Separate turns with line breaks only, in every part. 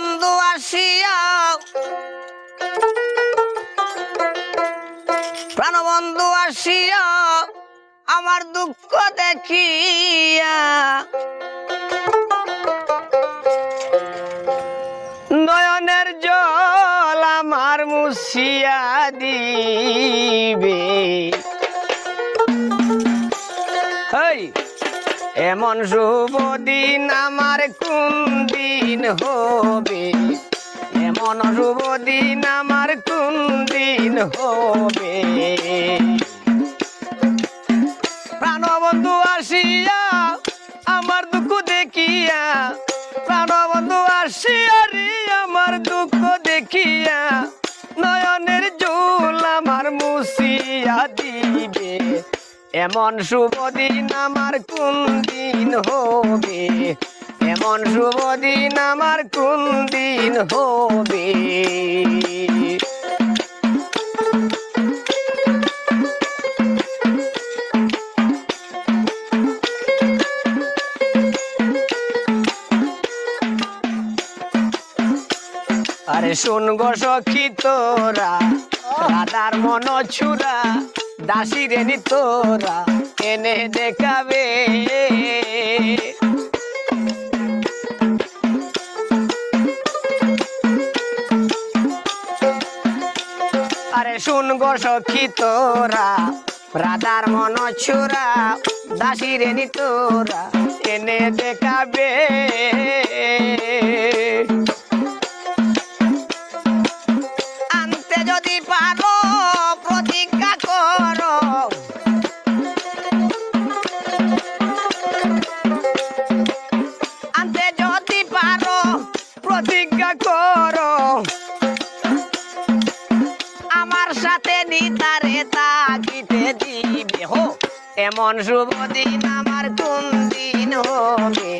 প্রাণবন্ধু আসিয়া। প্রাণবন্ধু আসিয়া আমার দুঃখ দেখিয়া। নয়নের জল আমার মুছিয়া দিবে। এমন শুভ দিন আমার কোন দিন হবে? এমন শুভ দিন আমার কোন দিন হবে? প্রাণবন্ধু আসিয়া আমার দুঃখ দেখিয়া। প্রাণবন্ধু আসিয়া রে, আমার দুঃখ দেখিয়া। এমন শুভ দিন আমার কোন দিন হবে? এমন শুভ দিন আমার কোন দিন হবে? আরে শুন গো সখী তোরা, রাধার মন ছুরা দাসী রেনি তোরা এনে দেখাবে। আরে শুন গো সখী তোরা, রাধার মন ছুরা দাসী রেনি তোরা এনে দেখাবে। তাকিতে দিবে হো। এমন শুভ দিন আমার কোন দিন হবে?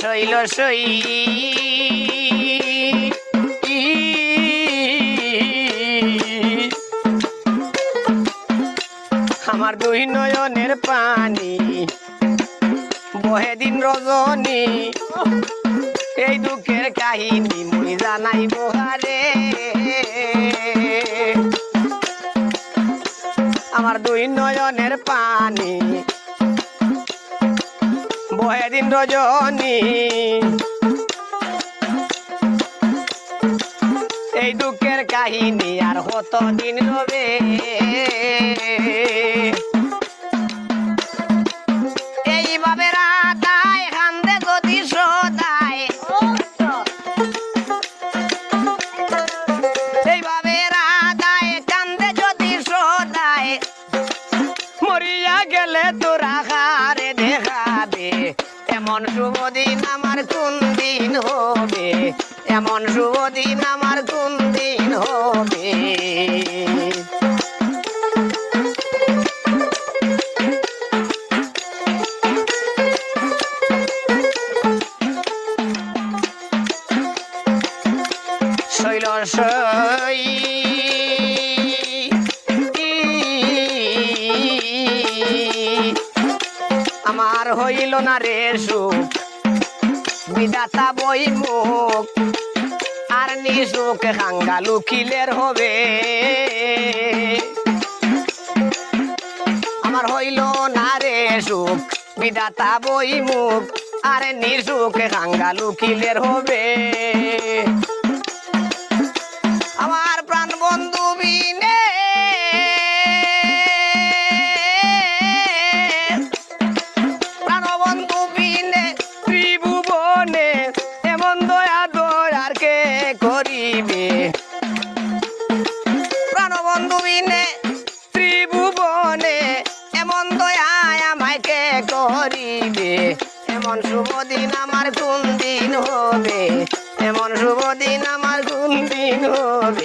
শৈল সই আমার দুই নয়নের পানি। বহে দিন রজনী। এই দুঃখের কাহিনী মুই জানাই বহারে। আমার দুই নয়নের পানি। বহে দিন রজনী। এই দুঃখের কাহিনী আর কত দিন রবে। এমন শুভ দিন আমার কোন দিন হবে? এমন শুভ দিন আমার কোন দিন হবে? শৈল সই আমার হইল না রে সুখ। বিদাতা বই মুখ। আর নিসুখ হাঙ্গা লুকিলের হবে। আমার হইল না রে সুখ। বিদাতা বই মুখ। আর নিসুখ হাঙ্গা লুকিলের হবে। আমার